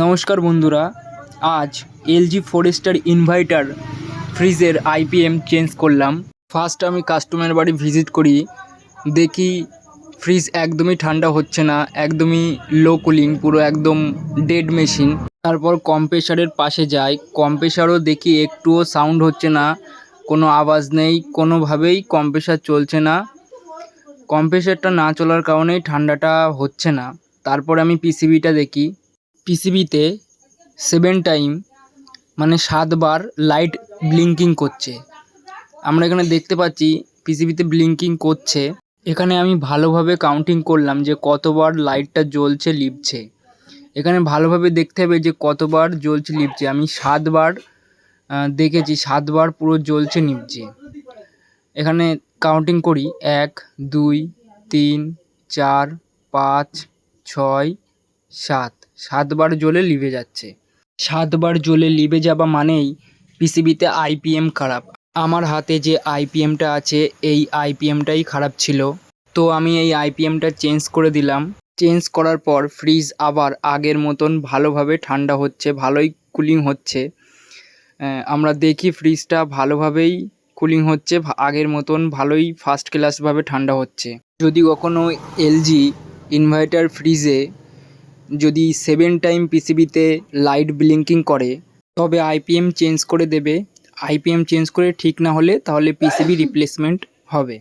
নমস্কার বন্ধুরা, আজ এলজি ফোরেস্টার ইনভার্টার ফ্রিজের আইপিএম চেঞ্জ করলাম। ফার্স্ট আমি কাস্টমারের বাড়ি ভিজিট করি, দেখি ফ্রিজ একদমই ঠান্ডা হচ্ছে না, একদমই লো কুলিং পুরো একদম ডেড মেশিন তারপর কম্প্রেসারের পাশে যাই কম্প্রেসারও দেখি একটুও সাউন্ড হচ্ছে না, কোনো আওয়াজ নেই, কোনোভাবেই কম্প্রেসার চলছে না। কম্প্রেসারটা না চলার কারণেই ঠান্ডাটা হচ্ছে না। তারপর আমি পিসিবিটা দেখি পিসিবিতে সেভেন টাইম মানে সাতবার লাইট ব্লিঙ্কিং করছে। আমরা এখানে দেখতে পাচ্ছি পিসিবিতে ব্লিঙ্কিং করছে। এখানে আমি ভালোভাবে কাউন্টিং করলাম যে কতবার লাইটটা জ্বলছে, লিপছে। এখানে ভালোভাবে দেখতে হবে যে কতবার জ্বলছে, লিপছে। আমি সাতবার দেখেছি সাতবার পুরো জ্বলছে, নিপছে। এখানে কাউন্টিং করি। এক, দুই, তিন, চার, পাঁচ, ছয় সাত। সাতবার জ্বলে লিভে যাচ্ছে। সাতবার জ্বলে লিভে যাওয়া মানেই পিসিবিতে আইপিএম খারাপ। আমার হাতে যে আইপিএমটা আছে, এই আইপিএমটাই খারাপ ছিল। তো আমি এই আইপিএমটা চেঞ্জ করে দিলাম। চেঞ্জ করার পর ফ্রিজ আবার আগের মতন ভালোভাবে ঠান্ডা হচ্ছে, ভালোই কুলিং হচ্ছে। আমরা দেখি ফ্রিজটা ভালোভাবেই কুলিং হচ্ছে আগের মতন ভালোই ফার্স্ট ক্লাসভাবে ঠান্ডা হচ্ছে। যদি কখনো এলজি ইনভার্টার ফ্রিজে যদি সেভেন টাইম পিসিবিতে লাইট ব্লিঙ্কিং করে, তবে আইপিএম চেঞ্জ করে দেবে। আইপিএম চেঞ্জ করে ঠিক না হলে তাহলে পিসিবি রিপ্লেসমেন্ট হবে।